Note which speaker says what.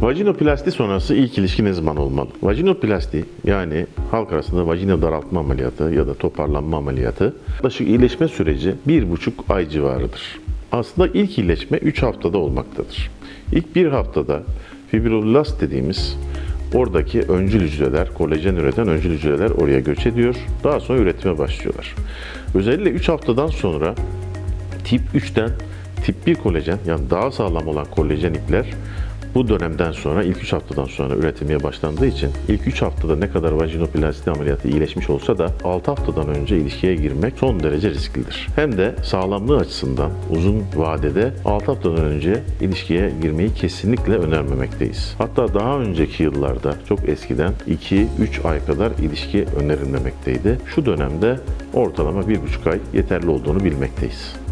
Speaker 1: Vajinoplasti sonrası ilk ilişki ne zaman olmalı? Vajinoplasti yani halk arasında vajina daraltma ameliyatı ya da toparlanma ameliyatı yaklaşık iyileşme süreci bir buçuk ay civarıdır. Aslında ilk iyileşme 3 haftada olmaktadır. İlk bir haftada fibroblast dediğimiz oradaki öncül hücreler, kolajen üreten öncül hücreler oraya göç ediyor. Daha sonra üretime başlıyorlar. Özellikle 3 haftadan sonra tip 3'ten tip 1 kolajen yani daha sağlam olan kolajen ipler bu dönemden sonra ilk 3 haftadan sonra üretilmeye başlandığı için ilk 3 haftada ne kadar vajinoplasti ameliyatı iyileşmiş olsa da 6 haftadan önce ilişkiye girmek son derece risklidir. Hem de sağlamlığı açısından uzun vadede 6 haftadan önce ilişkiye girmeyi kesinlikle önermemekteyiz. Hatta daha önceki yıllarda çok eskiden 2-3 ay kadar ilişki önerilmemekteydi. Şu dönemde ortalama 1,5 ay yeterli olduğunu bilmekteyiz.